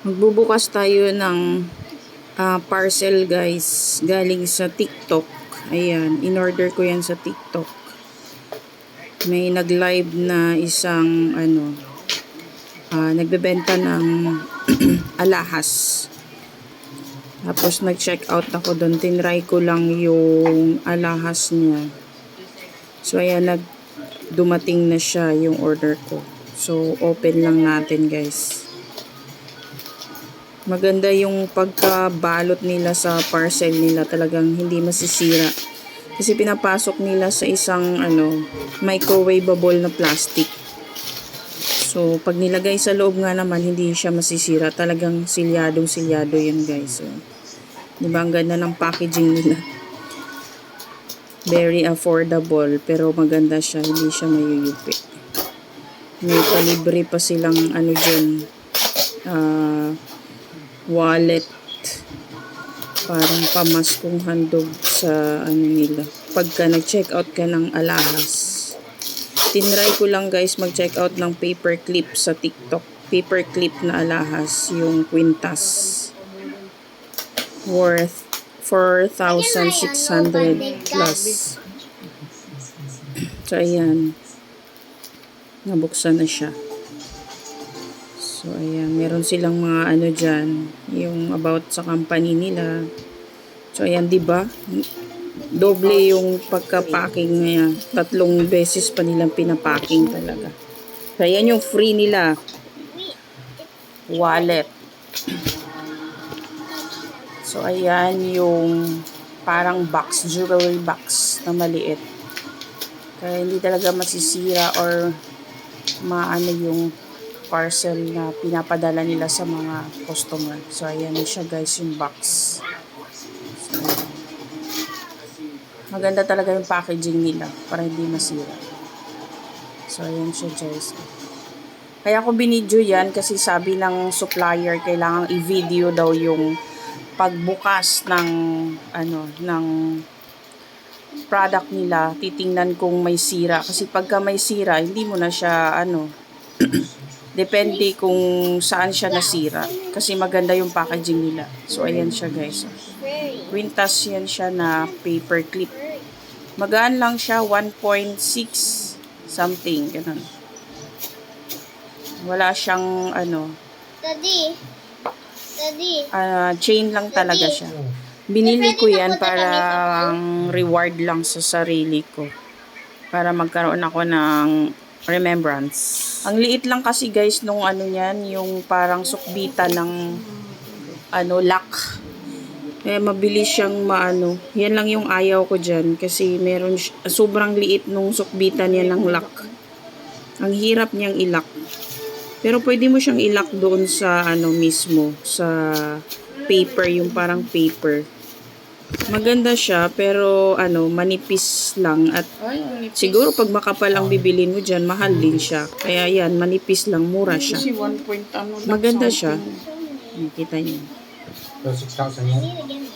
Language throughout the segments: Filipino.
Magbubukas tayo ng ah, parcel guys galing sa TikTok. Ayan, in-order ko yan sa TikTok. May nag-live na isang ano ah, nagbebenta ng alahas. Tapos nag-check out ako doon. Tinry ko lang yung alahas niya. So ayan, nag dumating na siya yung order ko. So open lang natin guys. Maganda yung pagkabalot nila sa parcel nila talagang hindi masisira. Kasi pinapasok nila sa isang ano, microwavable na plastic. So, pag nilagay sa loob nga naman, hindi siya masisira. Talagang silyadong silyado yun guys. So, di ba ang ganda ng packaging nila? Very affordable, pero maganda siya. Hindi siya mayuyupi. May palibre pa silang ano dyan. Ah, wallet. Parang pamaskong handog sa ano nila. Pagka nag-check out ka ng alahas. Tinry ko lang guys mag-check out ng paper clip sa tiktok. Paper clip na alahas yung quintas worth 4,600 plus. So ayan. Nabuksan na siya So, ayan. Meron silang mga ano dyan. Yung about sa company nila. So, ayan, di ba? Doble yung pagka-packing niya. Tatlong beses pa nilang pinapacking talaga. So, ayan yung free nila. Wallet. So, ayan yung parang box, jewelry box na maliit. Kaya hindi talaga masisira or maano yung parcel na pinapadala nila sa mga customer. So, ayan siya guys, yung box. So. Maganda talaga yung packaging nila para hindi masira. So, ayan siya guys. Kaya ako binidyo yan kasi sabi ng supplier kailangan i-video daw yung pagbukas ng ano ng product nila titingnan kung may sira kasi pagka may sira hindi mo na siya ano Depende kung saan siya nasira. Kasi maganda yung packaging nila. So, ayan siya guys. Quintas yan siya na paper clip. Magaan lang siya. 1.6 something. Ganun. Wala siyang ano. Daddy. Daddy. ah, chain lang talaga siya. Binili ko yan para reward lang sa sarili ko. Para magkaroon ako ng remembrance. Ang liit lang kasi guys nung ano niyan, yung parang sukbita ng ano lock. Kaya mabilis siyang maano. Yan lang yung ayaw ko dyan kasi meron sobrang liit nung sukbita niya ng lock. Ang hirap niyang ilak. Pero pwede mo siyang ilak doon sa ano mismo, sa paper, yung parang paper. Maganda siya, pero ano, manipis lang. At siguro pag makapal ang bibilin mo dyan, mahal din siya. Kaya yan, manipis lang, mura siya. Kasi 1 point ano lang Maganda siya. Nakita niyo. So, 6,000 yan?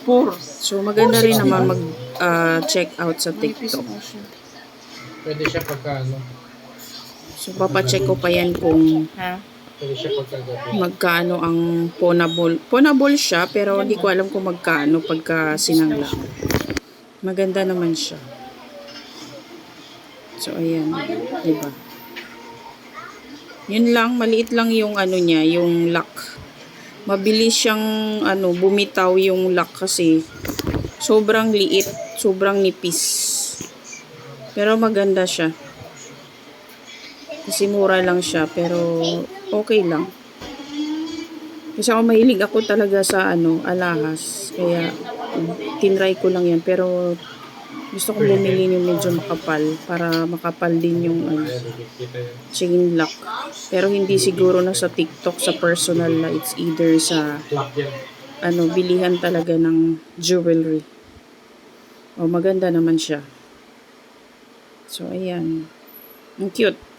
Four. So, maganda rin naman mag-check out sa TikTok. Pwede siya pagka, ano, So, papacheck ko pa yan kung Ha? Magkano ang ponable. Ponable siya, pero hindi ko alam kung magkano pagka sinangla. Maganda naman siya. So, ayan. Diba? Yun lang, maliit lang yung ano niya, yung lock. Mabilis siyang ano, bumitaw yung lock kasi sobrang liit, sobrang nipis. Pero maganda siya. Kasi mura lang siya, pero okay lang. Kasi ako mahilig ako talaga sa ano, alahas. Kaya mm, tinry ko lang yan. Pero gusto kong bumili yung medyo makapal para makapal din yung ano, chain lock. Pero hindi siguro na sa TikTok, sa personal na it's either sa ano, bilihan talaga ng jewelry. O maganda naman siya. So ayan. Ang cute.